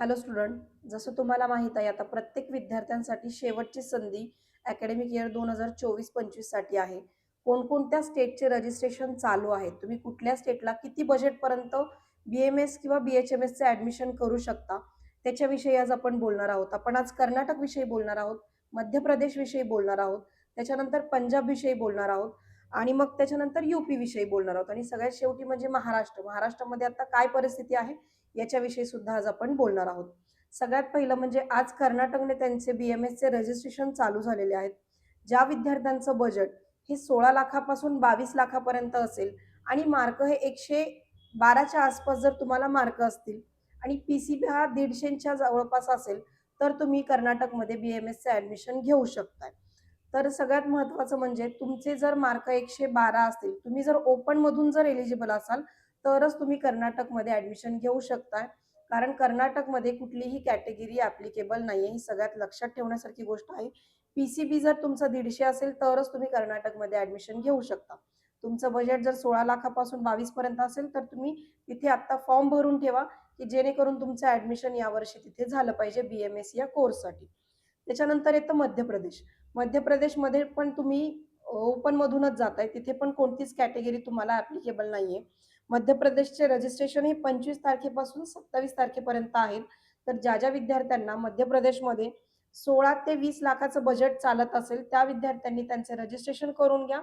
Hello student जसं तुम्हाला माहीत आहे आता प्रत्येक विद्यार्थ्यांसाठी शेवटची संधी अकॅडमिक इयर दोन हजार चोवीस पंचवीससाठी आहे. कोणकोणत्या स्टेटचे रजिस्ट्रेशन चालू आहे तुम्ही कुठल्या स्टेटला किती बजेटपर्यंत बी एम एस किंवा बी एच एम एसचे ॲडमिशन करू शकता? त्याच्याविषयी आज आपण बोलणार आहोत. आपण आज कर्नाटकविषयी बोलणार आहोत मध्य प्रदेशविषयी बोलणार आहोत त्याच्यानंतर पंजाबविषयी बोलणार आहोत आणि मग त्याच्यानंतर युपी विषयी बोलणार आहोत. आणि सगळ्यात शेवटी म्हणजे महाराष्ट्र. महाराष्ट्रामध्ये आता काय परिस्थिती आहे याच्याविषयी सुद्धा आज आपण बोलणार आहोत. सगळ्यात पहिलं म्हणजे आज कर्नाटकने त्यांचे बी एम एसचे रजिस्ट्रेशन चालू झालेले आहेत. ज्या विद्यार्थ्यांचं बजेट हे सोळा लाखापासून बावीस लाखापर्यंत असेल आणि मार्क हे एकशे बाराच्या आसपास जर तुम्हाला मार्क असतील आणि पी सी बी हा दीडशेच्या जवळपास असेल तर तुम्ही कर्नाटकमध्ये बी एम एसचे ॲडमिशन घेऊ शकताय. तर सगळ्यात महत्त्वाचं म्हणजे तुमचे जर मार्क एकशे बारा असतील तुम्ही जर ओपनमधून जर एलिजिबल असाल तरच तुम्ही कर्नाटकमध्ये ॲडमिशन घेऊ शकताय. कारण कर्नाटकमध्ये कुठलीही कॅटेगरी ॲप्लिकेबल नाही आहे ही सगळ्यात लक्षात ठेवण्यासारखी गोष्ट आहे. पी सी बी जर तुमचं दीडशे असेल तरच तुम्ही कर्नाटकमध्ये ॲडमिशन घेऊ शकता. तुमचं बजेट जर सोळा लाखापासून बावीस पर्यंत असेल तर तुम्ही तिथे आत्ता फॉर्म भरून ठेवा की जेणेकरून तुमचं ॲडमिशन यावर्षी तिथे झालं पाहिजे बी एम एस या कोर्ससाठी त्याच्यानंतर येतं मध्य प्रदेश. मध्य प्रदेशमध्ये पण तुम्ही ओपनमधूनच जाताय. तिथे पण कोणतीच कॅटेगरी तुम्हाला ॲप्लिकेबल नाही आहे मध्य प्रदेशचे रजिस्ट्रेशन हे पंचवीस तारखेपासून सत्तावीस तारखेपर्यंत आहेत. तर ज्या ज्या विद्यार्थ्यांना मध्य प्रदेशमध्ये सोळा ते वीस लाखाचं बजेट चालत असेल त्या विद्यार्थ्यांनी त्यांचे रजिस्ट्रेशन करून घ्या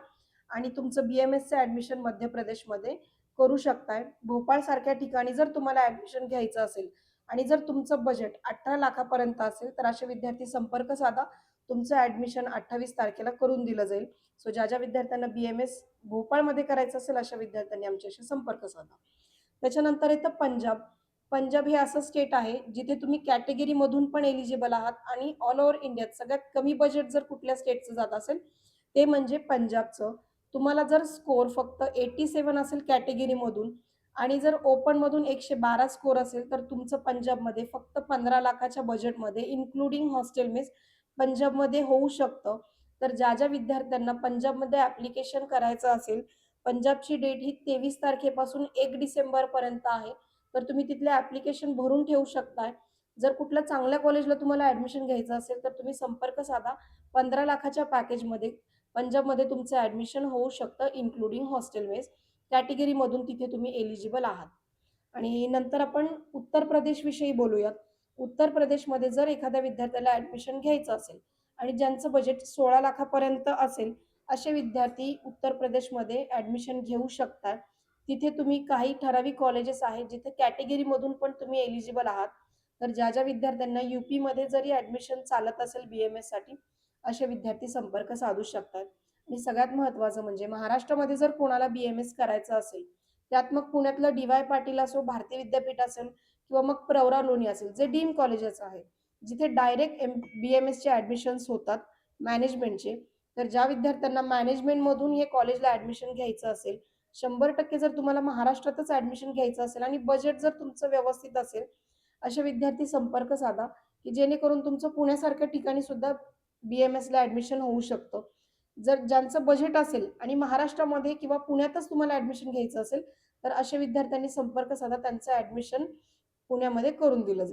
आणि तुमचं बी एम एसचं ॲडमिशन मध्य प्रदेशमध्ये करू शकताय. भोपाळसारख्या ठिकाणी जर तुम्हाला ॲडमिशन घ्यायचं असेल आणि जर तुमचं बजेट अठरा लाखापर्यंत असेल तर असे विद्यार्थी संपर्क साधा. तुमचं ॲडमिशन अठ्ठावीस तारखेला करून दिलं जाईल. सो ज्या ज्या विद्यार्थ्यांना बी एम एस भोपाळमध्ये करायचं असेल अशा विद्यार्थ्यांनी आमच्याशी संपर्क साधा. त्याच्यानंतर येतं पंजाब. पंजाब हे असं स्टेट आहे जिथे तुम्ही कॅटेगरीमधून पण एलिजिबल आहात आणि ऑल ओव्हर इंडियात सगळ्यात कमी बजेट जर कुठल्या स्टेटचं जात असेल ते म्हणजे पंजाबचं. तुम्हाला जर स्कोर फक्त एटी सेवन असेल कॅटेगरीमधून आणि जर ओपनमधून एकशे बारा स्कोर असेल तर तुमचं पंजाबमध्ये फक्त पंधरा लाखाच्या बजेटमध्ये इन्क्लुडिंग हॉस्टेल मेस पंजाबमध्ये होऊ शकतं. तर ज्या ज्या विद्यार्थ्यांना पंजाबमध्ये ॲप्लिकेशन करायचं असेल पंजाबची डेट ही तेवीस तारखेपासून एक डिसेंबरपर्यंत आहे. तर तुम्ही तिथले ॲप्लिकेशन भरून ठेवू शकताय. जर कुठल्या चांगल्या कॉलेजला तुम्हाला ॲडमिशन घ्यायचं असेल तर तुम्ही संपर्क साधा पंधरा लाखाच्या पॅकेजमध्ये पंजाबमध्ये तुमचं ॲडमिशन होऊ शकतं इन्क्लुडिंग हॉस्टेल मेस कॅटेगरीमधून तिथे तुम्ही एलिजिबल आहात. आणि नंतर आपण उत्तर प्रदेशविषयी बोलूयात. उत्तर प्रदेशमध्ये जर एखाद्या विद्यार्थ्याला ॲडमिशन घ्यायचं असेल आणि ज्यांचं बजेट सोळा लाखापर्यंत असेल असे विद्यार्थी उत्तर प्रदेशमध्ये ॲडमिशन घेऊ शकतात. तिथे तुम्ही काही ठराविक कॉलेजेस आहेत जिथे कॅटेगरीमधून पण तुम्ही एलिजिबल आहात. तर ज्या ज्या विद्यार्थ्यांना यू पीमध्ये जरी ॲडमिशन चालत असेल बी एम एससाठी असे विद्यार्थी संपर्क साधू शकतात. आणि सगळ्यात महत्त्वाचं म्हणजे महाराष्ट्रामध्ये जर कोणाला बी एम एस करायचं असेल त्यात मग पुण्यातलं डी वाय पाटील असो भारती विद्यापीठ असेल किंवा मग प्रवरा लोणी असेल जे डीम कॉलेजेस आहे जिथे डायरेक्ट एम बी एम एसचे ॲडमिशन्स होतात मॅनेजमेंटचे तर ज्या विद्यार्थ्यांना मॅनेजमेंटमधून हे कॉलेजला ॲडमिशन घ्यायचं असेल शंभर टक्के जर तुम्हाला महाराष्ट्रातच ॲडमिशन घ्यायचं असेल आणि बजेट जर तुमचं व्यवस्थित असेल असे विद्यार्थी संपर्क साधा की जेणेकरून तुमचं पुण्यासारख्या ठिकाणी सुद्धा बी एम एसला ॲडमिशन होऊ शकतं. जर ज्यांचं बजेट असेल आणि महाराष्ट्रामध्ये किंवा पुण्यातच तुम्हाला ॲडमिशन घ्यायचं असेल तर अशा विद्यार्थ्यांनी संपर्क साधा त्यांचं ॲडमिशन पुण्यामध्ये करून दिलं जाईल.